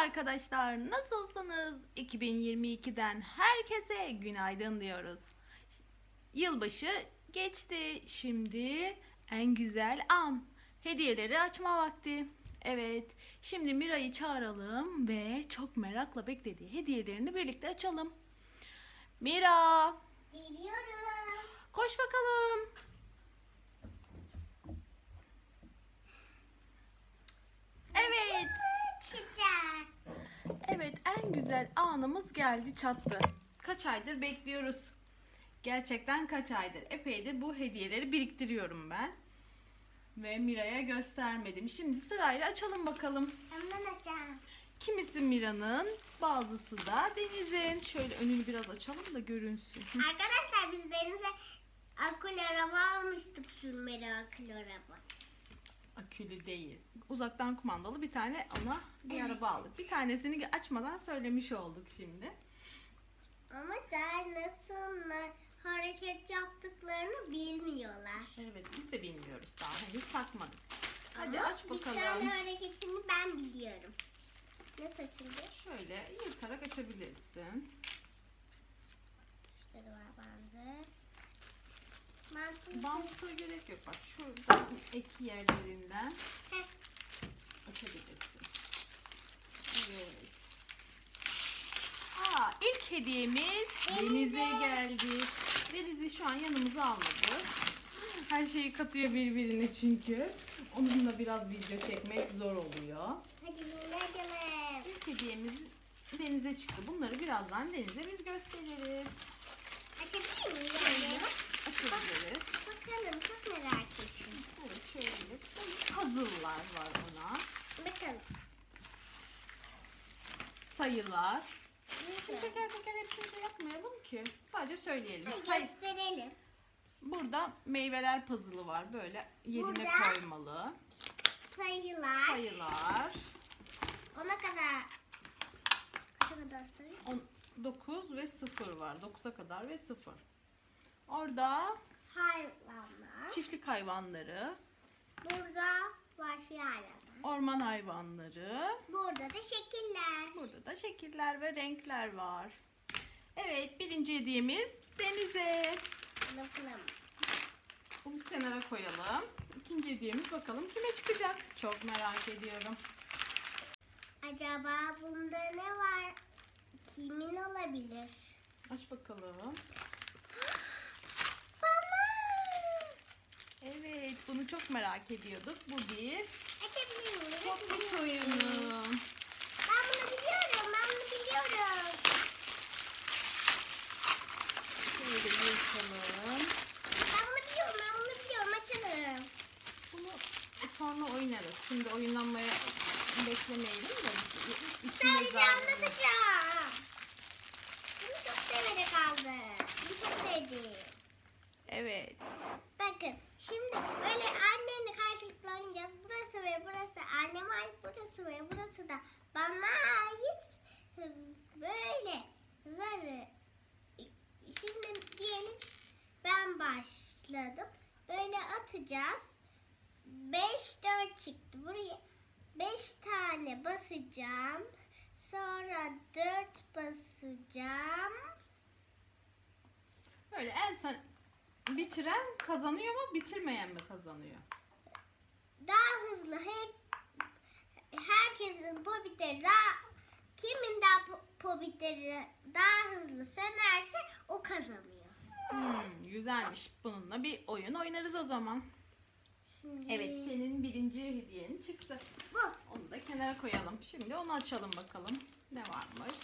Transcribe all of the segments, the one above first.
arkadaşlar, nasılsınız? 2022'den herkese günaydın diyoruz. Yılbaşı geçti. Şimdi en güzel an. Hediyeleri açma vakti. Evet, şimdi Mira'yı çağıralım ve çok merakla beklediği hediyelerini birlikte açalım. Mira, Geliyorum. koş bakalım. Evet. Çıkacak. Evet en güzel anımız geldi çattı. Kaç aydır bekliyoruz. Gerçekten kaç aydır. Epeydir bu hediyeleri biriktiriyorum ben. Ve Mira'ya göstermedim. Şimdi sırayla açalım bakalım. Hemen açacağım. Kimisi Mira'nın, bazısı da Deniz'in. Şöyle önünü biraz açalım da görünsün. Arkadaşlar biz denize akül araba almıştık sürmeli akül araba. Akülü değil. Uzaktan kumandalı bir tane ona bir Evet. araba aldık. Bir tanesini açmadan söylemiş olduk şimdi. Ama daha nasıl na- hareket yaptıklarını bilmiyorlar. Evet biz de bilmiyoruz daha henüz takmadık. Hadi Ama aç Bir bakalım. tane hareketini ben biliyorum. Nasıl açıldı? Şöyle yırtarak açabilirsin. Şurada var. Bantla gerek yok. Bak şurada ek yerlerinden Heh. açabilirsin. Evet. Aa, ilk hediyemiz Denize. Deniz'e geldi. Deniz'i şu an yanımıza almadık. Her şeyi katıyor birbirine çünkü. Onunla biraz video çekmek zor oluyor. Hadi gidelim. İlk hediyemiz Deniz'e çıktı. Bunları birazdan Deniz'e biz gösteririz. Açabilir miyim? Şöyle Yani? açabiliriz. Bakalım çok merak ettim. Evet şöyle puzzle'lar var ona. Bakalım. Sayılar. Şimdi teker teker hepsini de yapmayalım ki. Sadece söyleyelim. Say- gösterelim. Burada meyveler puzzle'ı var. Böyle yerine Burada- koymalı. Sayılar. Sayılar. Ona kadar. Kaça kadar sayı? 9 ve 0 var. 9'a kadar ve 0. Orada Hayvanlar. çiftlik hayvanları, Burada hayvanlar. orman hayvanları, Burada da şekiller. Burada da şekiller ve renkler var. Evet, birinci hediyemiz denize. Bakalım. Bunu kenara koyalım. İkinci hediyemiz bakalım kime çıkacak? Çok merak ediyorum. Acaba bunda ne var? Kimin olabilir? Aç bakalım. Bana. Evet, bunu çok merak ediyorduk. Bu bir miyim? oyunu. Ben bunu biliyorum. Ben bunu biliyorum. Şöyle yırtalım. Ben bunu biliyorum. Ben bunu biliyorum. Açalım. Bunu sonra oynarız. Şimdi oyunlanmaya beklemeyelim de. Sadece anlatacağım. Bunu çok severek aldım. Bunu çok sevdim. Evet. Bakın şimdi böyle annemle karşılıklı oynayacağız. Burası ve burası anneme ait. Burası ve burası da bana ait. Böyle zarı. Şimdi diyelim ben başladım. Böyle atacağız. 5 4 çıktı. Buraya 5 tane basacağım. Sonra 4 basacağım. Böyle en son bitiren kazanıyor mu, bitirmeyen mi kazanıyor? daha hızlı hep herkesin popitleri daha kimin daha po- popitleri daha hızlı sönerse o kazanıyor. Hmm, güzelmiş. Bununla bir oyun oynarız o zaman. Şimdi Evet, senin birinci hediyen çıktı. bu. Onu da kenara koyalım. Şimdi onu açalım bakalım. Ne varmış?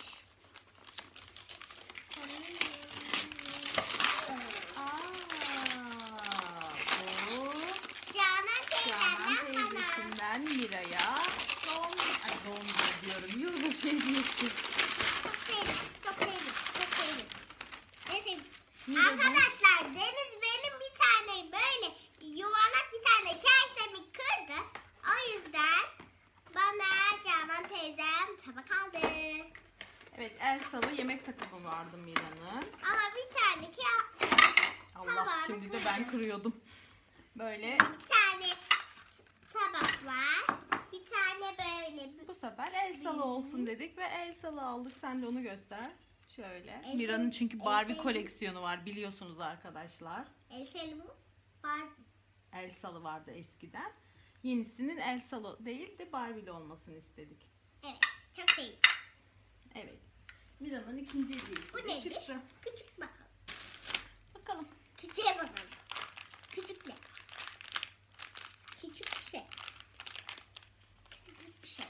Aa, bu Canan Canan teyzesinden Mira'ya doğum, ay doğum günü diyorum. Yılbaşı hediyesi. Çok sevdim, çok sevdim, çok sevdim. Ne sevdim? Mira'dan- Arkadaşlar Deniz benim bir tane böyle yuvarlak bir tane kasemi kırdı. O yüzden bana Canan teyzem tabak aldı. Evet, el salı yemek takımı vardı Mira'nın. Ama bir tane ka Allah Tabağını şimdi de ben kırıyordum. Böyle Bir tane var. Bir tane böyle. Bu sefer Elsa'lı olsun dedik ve Elsa'lı aldık. Sen de onu göster. Şöyle. Elsa- Mira'nın çünkü Barbie Elsa'yı- koleksiyonu var biliyorsunuz arkadaşlar. Elsa'lı mı? Var. Elsa'lı vardı eskiden. Yenisinin Elsa'lı değil de Barbie'li olmasını istedik. Evet. Çok sevdim. Evet. Mira'nın ikinci hediyesi Bu de nedir? çıktı. Küçük bakalım. Bakalım. Küçüğe bakalım. Küçük ne? Küçük bir şey. Küçük bir şey.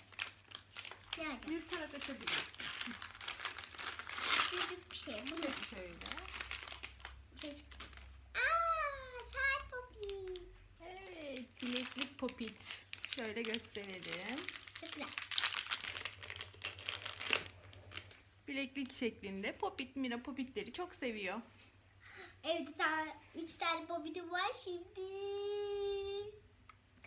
Acaba? Bir tarak açabiliriz. Küçük bir şey. Bu ne? Şöyle. Küçük. Aaa saat popi. Evet. Bileklik popit. Şöyle gösterelim. Güzel. Bileklik şeklinde. Popit Mira popitleri çok seviyor. Evde tane, üç tane popitim var şimdi.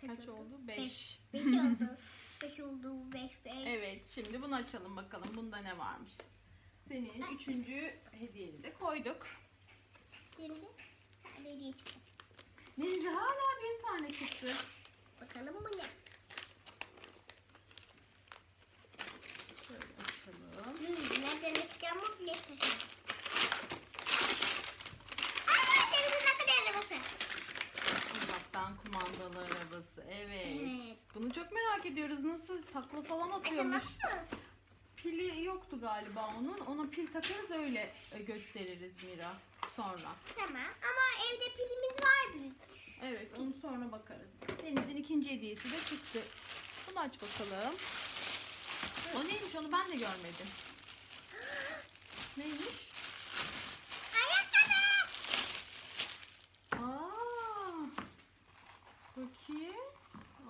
Kaç oldu? Beş. Beş. Beş oldu. Beş oldu. Beş beş. Evet, şimdi bunu açalım bakalım. Bunda ne varmış? Senin üçüncü hediyeni de koyduk. Şimdi tane hediye çıktı. Deniz'e hala bir tane çıktı. Bakalım bu ne? Şöyle açalım. Hmm, nereden açacağımı bile şaşırdım. Aa, denizin akıl arabası. Uzaktan kumandalı arabası. Evet. Evet. Bunu çok merak ediyoruz. Nasıl takla falan atıyormuş. mı? Pili yoktu galiba onun. Ona pil takarız öyle e, gösteririz Mira sonra. Tamam ama evde pilimiz var büyük. Evet onu sonra bakarız. Deniz'in ikinci hediyesi de çıktı. Bunu aç bakalım. O neymiş onu ben de görmedim. Neymiş? Ayakkabı. Aa, bakayım.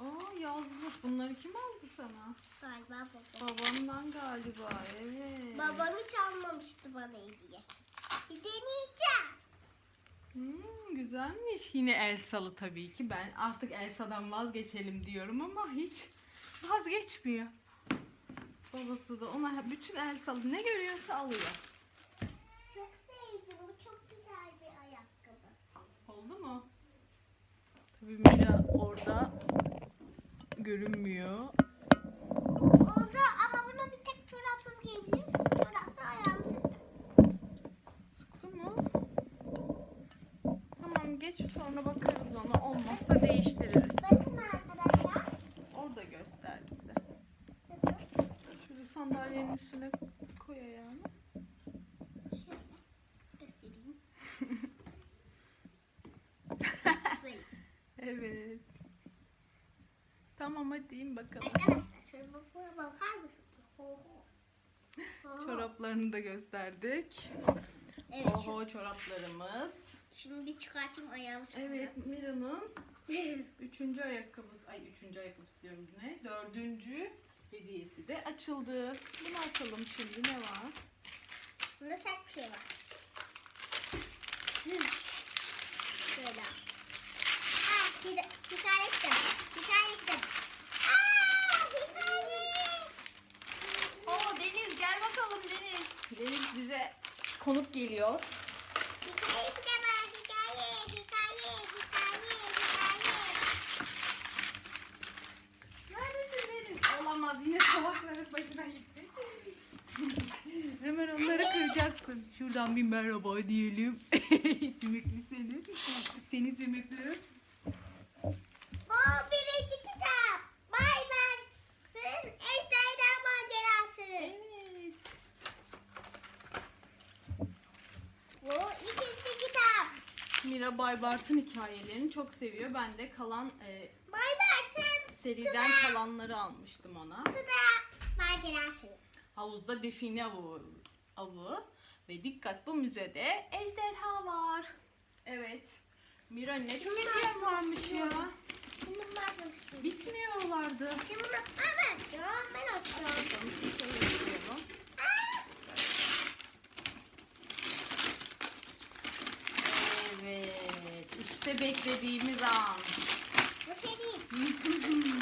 Aa yazlık. Bunları kim aldı sana? Galiba baba. Babamdan galiba. Evet. Babam hiç almamıştı bana hediye. Bir deneyeceğim. Hmm, güzelmiş. Yine Elsa'lı tabii ki. Ben artık Elsa'dan vazgeçelim diyorum ama hiç vazgeçmiyor. Babası da ona bütün Elsa'lı ne görüyorsa alıyor. Çok sevdim. Bu çok güzel bir ayakkabı. Oldu mu? Tabii Orada görünmüyor. Oldu ama bunu bir tek çorapsız giyebilirim. Çorapla ayağımı sıktım. Sıktı mı? Tamam geç sonra bakarız ona. Olmazsa değiştiririz. Bakın arkadaşlar. Orada göster bize. Nasıl? Şöyle sandalyenin üstüne koy ayağını. Evet. Tamam hadi in bakalım. Arkadaşlar bak- bakar mısınız? Oho. Oho. Çoraplarını da gösterdik. Evet. Oho çoraplarımız. şunu bir çıkartayım ayağımı sıkmadan. Evet Mira'nın üçüncü ayakkabısı, ay üçüncü ayakkabısı diyorum ne? Dördüncü hediyesi de açıldı. Bunu açalım şimdi ne var? Bunda sert bir şey var. Şöyle. Aa, hida- hikaye kitap. Hikaye kitap. Aa, hikaye. Oo Deniz gel bakalım Deniz. Deniz bize konuk geliyor. Hikaye kitabı. Hikaye, hikaye, hikaye, hikaye. Neredesin Deniz? Olamaz yine tabakların başına gitti. Hemen onları kıracaksın. Şuradan bir merhaba diyelim. sümüklü seni. Seni sümüklü. Bu birinci kitap. Bay Mars'ın Ejderha Macerası. Evet. Bu ikinci kitap. Mira Baybars'ın hikayelerini çok seviyor. Ben de kalan e, Bay Mars'ın seriden suda, kalanları almıştım ona. suda macerası. Havuzda define avı, avı ve dikkat bu müzede ejderha var. Evet. Mira ne çok hediyen varmış ya. Şimdi bunu açmak istiyorum. Bitmiyorlardı. Şimdi bunu evet ya ben açıyorum. Şöyle yapıyorum. Aa, Evet. İşte beklediğimiz an. bu senin.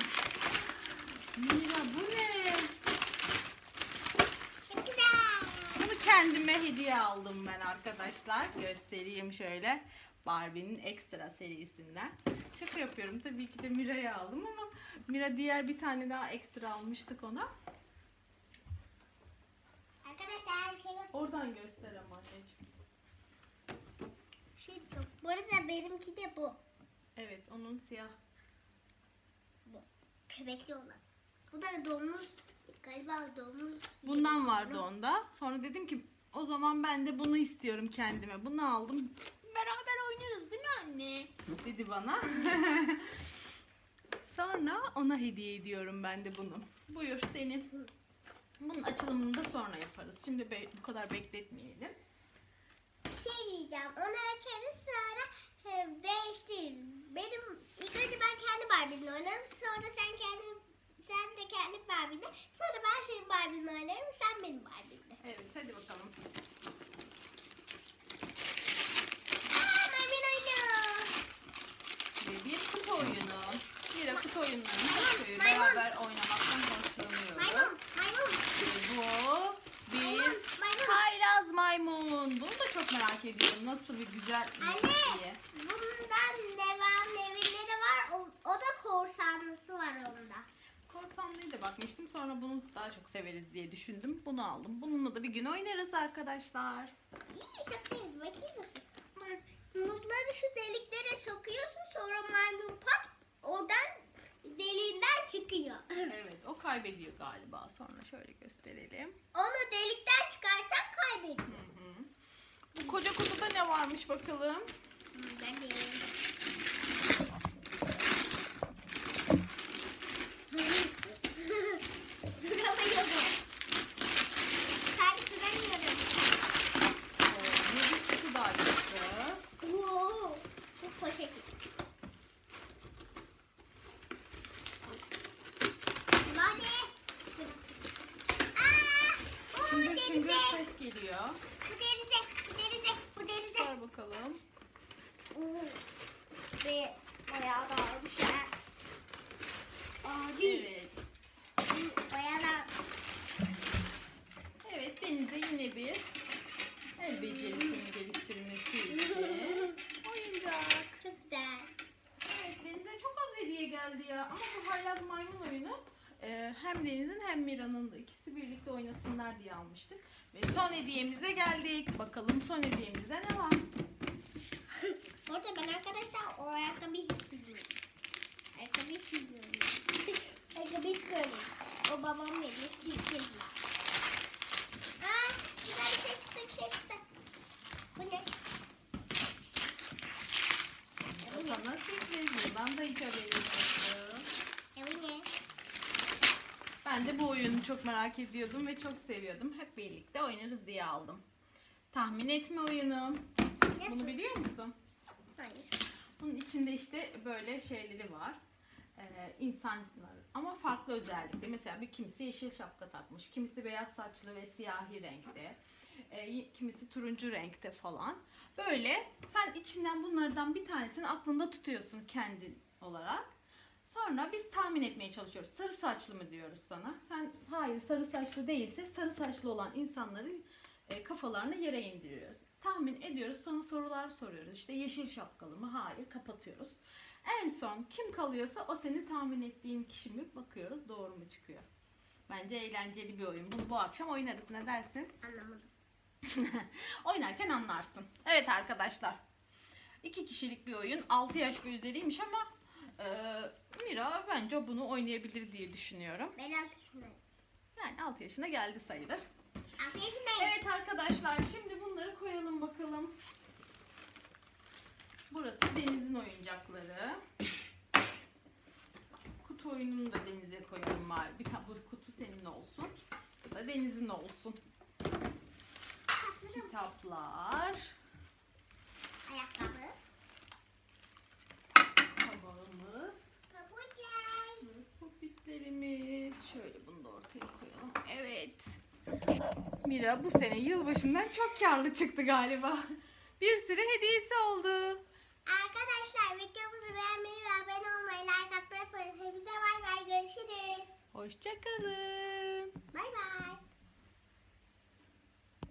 Mira bu ne? Çok güzel. Bunu kendime hediye aldım ben arkadaşlar. Göstereyim şöyle. Barbie'nin ekstra serisinden. Şaka yapıyorum. Tabii ki de Mira'ya aldım ama Mira diğer bir tane daha ekstra almıştık ona. Arkadaşlar bir şey göstereyim. Oradan göster ama anneciğim. Bu arada benimki de bu. Evet onun siyah. Bu. Köpekli olan. Bu da domuz. Galiba domuz. Bundan vardı onda. Sonra dedim ki o zaman ben de bunu istiyorum kendime. Bunu aldım. Beraber oynarız değil mi anne? Dedi bana. sonra ona hediye ediyorum ben de bunu. Buyur senin. Bunun açılımını da sonra yaparız. Şimdi bu kadar bekletmeyelim. Şey diyeceğim. Onu açarız sonra değiştiririz. Benim ilk önce ben kendi Barbie'mle oynarım. Sonra sen kendi sen de kendi Barbie'nle. Sonra ben senin Barbie'nle oynarım. Sen benim Barbie'mle. Evet hadi bakalım. Bir kutu oyunu. Bir kutu oyunlarını maymun. Beraber oynamaktan hoşlanıyoruz. Maymun. Maymun. Bu bir Maymun. Maymun. Hayraz maymun. Bunu da merak ediyorum. Nasıl bir güzel bir Anne. diye. Bundan devam de var. O, o da korsanlısı var onda. Korsanlı'ya da bakmıştım. Sonra bunu daha çok severiz diye düşündüm. Bunu aldım. Bununla da bir gün oynarız arkadaşlar. İyi çok sevdim. Bakayım nasıl. Bak, Muzları şu deliklere sokuyorsun sonra maymun pat oradan deliğinden çıkıyor. Evet o kaybediyor galiba. Sonra şöyle gösterelim. Onu delikten çıkarsan kaybediyor. Hı hı. Bu koca kutuda ne varmış bakalım. Ben de. Duramıyorum. Ben duramıyorum. Oo, ne bir kutu daha çıktı. Oo, bu poşet. Hadi. Aa, Şıngır şıngır denize. ses geliyor. Bu denize. Denize. Bu denize. Ver bakalım. Oo. Ve bayağı da ağırmış ha. Abi. Evet. Bayağı da. Evet Deniz'e yine bir el becerisini geliştirmesi için oyuncak. Çok güzel. Evet Deniz'e çok az hediye geldi ya. Ama bu haylaz maymun oyunu e, hem Deniz'in hem Mira'nın da ikisi birlikte oynasınlar diye almıştık. Ve son hediyemize geldik. Bakalım son hediyemizde ne var? Bu arada ben arkadaşlar o ayakkabıyı hiç bilmiyorum. Ayakkabıyı hiç bilmiyorum. ayakkabıyı hiç görmedim. O babam veriyor. Hiç bilmiyorum. Aa, güzel bir şey çıktı, bir şey çıktı. Bu ne? Bu? Sana sürpriz mi? Ben de hiç haberim yoktu. Ben de bu oyunu çok merak ediyordum ve çok seviyordum. Hep birlikte oynarız diye aldım. Tahmin etme oyunu. Bunu biliyor musun? Hayır. Bunun içinde işte böyle şeyleri var. Ee, insanlar ama farklı özellikle. Mesela bir kimisi yeşil şapka takmış, kimisi beyaz saçlı ve siyahi renkte, ee, kimisi turuncu renkte falan. Böyle sen içinden bunlardan bir tanesini aklında tutuyorsun kendin olarak. Sonra biz tahmin etmeye çalışıyoruz. Sarı saçlı mı diyoruz sana? Sen hayır sarı saçlı değilse sarı saçlı olan insanların e, kafalarını yere indiriyoruz. Tahmin ediyoruz sonra sorular soruyoruz. İşte yeşil şapkalı mı? Hayır kapatıyoruz. En son kim kalıyorsa o senin tahmin ettiğin kişi mi? Bakıyoruz doğru mu çıkıyor. Bence eğlenceli bir oyun. Bunu bu akşam oynarız. Ne dersin? Anlamadım. Oynarken anlarsın. Evet arkadaşlar. İki kişilik bir oyun. 6 yaş ve üzeriymiş ama e, Mira bence bunu oynayabilir diye düşünüyorum. Ben 6 yaşındayım. Yani 6 yaşına geldi sayılır. 6 yaşındayım. Evet arkadaşlar şimdi bunları koyalım bakalım. Burası Deniz'in oyuncakları. Kutu oyununu da Deniz'e koyalım var. Bir tane kutu senin olsun. Bu da Deniz'in olsun. Kitaplar, Ayakkabı. tabağımız, Papatya. popitlerimiz. Şöyle bunu da ortaya koyalım. Evet. Mira bu sene yılbaşından çok karlı çıktı galiba. Bir sürü hediyesi oldu. Arkadaşlar videomuzu beğenmeyi ve abone olmayı, like atmayı unutmayın. Hepinize bay bay görüşürüz. Hoşçakalın.